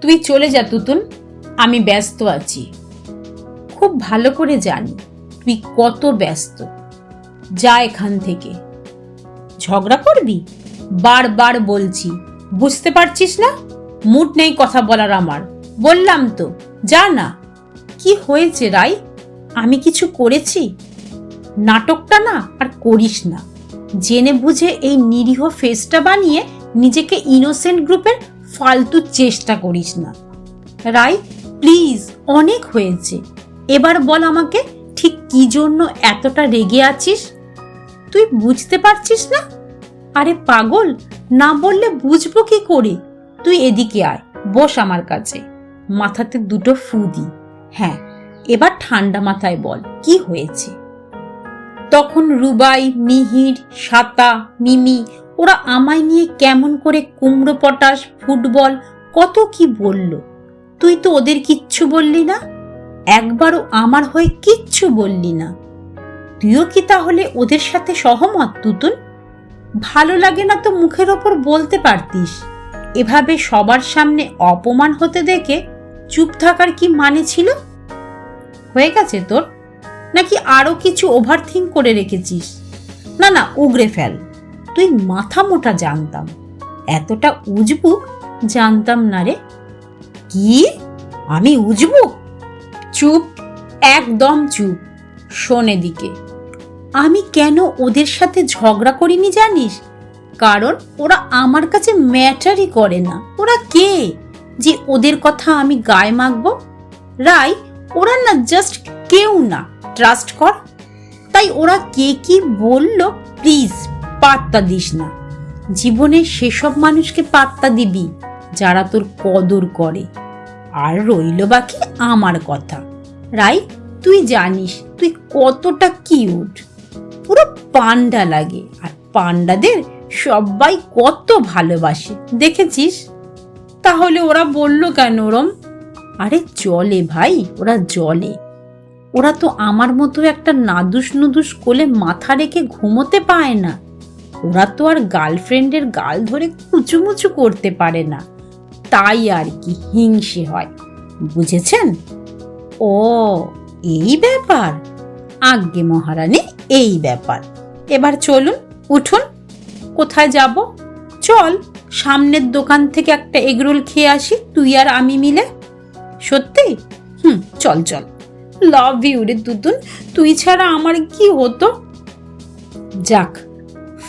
তুই চলে যা তুতুন, আমি ব্যস্ত আছি। খুব ভালো করে জানি তুই কত ব্যস্ত। যা এখান থেকে। ঝগড়া করবি? বারবার বলছি। বুঝতে পারছিস না? মুড নেই কথা বলার আমার। বললাম তো, যা না। কি হয়েছে রাই? আমি কিছু করেছি? নাটকটা না আর করিস না। জেনে বুঝে এই নিরীহ ফেসটা বানিয়ে নিজেকে ইনোসেন্ট গ্রুপের ফালতু চেষ্টা করিস না। রাই প্লিজ অনেক হয়েছে। এবার বল আমাকে ঠিক কি জন্য এতটা রেগে আছিস? তুই বুঝতে পারছিস না? আরে পাগল, না বললে বুঝব কি করে? তুই এদিকে আয়, বস আমার কাছে। মাথাতে দুটো ফু দি। হ্যাঁ এবার ঠান্ডা মাথায় বল, কি হয়েছে? তখন রুবাই, মিহির, সাতা, মিমি ওরা আমায় নিয়ে কেমন করে কুমড়ো পটাশ, ফুটবল, কত কি বলল? তুই তো ওদের কিচ্ছু বললি না? একবারও আমার হয়ে কিচ্ছু বললি না। তুইও কি তাহলে ওদের সাথে সহমত, তুতুন? ভালো লাগে না তো মুখের ওপর বলতে পারতিস। এভাবে সবার সামনে অপমান হতে দেখে চুপ থাকার কি মানে ছিল? হয়ে গেছে তোর? নাকি আরও কিছু ওভার থিঙ্ক করে রেখেছিস? না না উগরে ফেল। তুই মাথা মোটা জানতাম। এতটা উজবুক জানতাম না রে। কি? আমি উজবুক? চুপ, একদম চুপ। শোন এদিকে। আমি কেন ওদের সাথে ঝগড়া করিনি জানিস? কারণ ওরা আমার কাছে ম্যাটারই করে না। ওরা কে? যে ওদের কথা আমি গায়ে মাখবো? রাই, ওরা না জাস্ট কেউ না। ট্রাস্ট কর। তাই ওরা কে কি বলল, প্লিজ পাত্তা দিস না। জীবনে সেসব মানুষকে পাত্তা দিবি, যারা তোর কদর করে। আর রইল বাকি আমার কথা। রাই, তুই জানিস, তুই কতটা কিউট। পুরো পান্ডা লাগে, আর পান্ডাদের সবাই কত ভালোবাসে, দেখেছিস? তাহলে ওরা বলল কেন ওরম? আরে জলে ভাই, ওরা জলে। ওরা তো আমার মতো একটা নাদুস নুদুস কোলে মাথা রেখে ঘুমোতে পায় না। ওরা তো আর গার্লফ্রেন্ডের গাল ধরে কুচুমুচু করতে পারে না। তাই আর কি হিংসে হয়, বুঝেছেন? ও, এই ব্যাপার? আজ্ঞে মহারানী, এই ব্যাপার। এবার চলুন, উঠুন। কোথায় যাব? চল, সামনের দোকান থেকে একটা এগরোল খেয়ে আসি, তুই আর আমি মিলে। সত্যি? হুম, চল চল। লাভ ইউ রে তুতুন তুই ছাড়া আমার কি হতো? যাক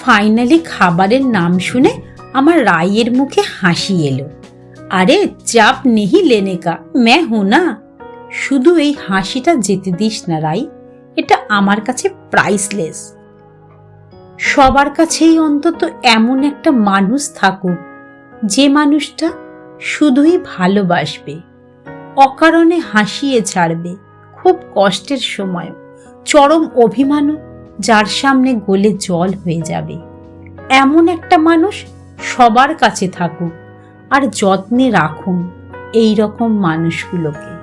ফাইনালি খাবারের নাম শুনে আমার রায়ের মুখে হাসি এলো। আরে চাপ নেহি লেনেকা, ম্যা হু না। শুধু এই হাসিটা যেতে দিস না রাই এটা আমার কাছে প্রাইসলেস সবার কাছেই অন্তত এমন একটা মানুষ থাকুক, যে মানুষটা শুধুই ভালোবাসবে, অকারণে হাসিয়ে ছাড়বে, খুব কষ্টের সময়, চরম অভিমানও যার সামনে গলে জল হয়ে যাবে। এমন একটা মানুষ সবার কাছে থাকুক আর যত্নে রাখুন এই রকম মানুষগুলোকে।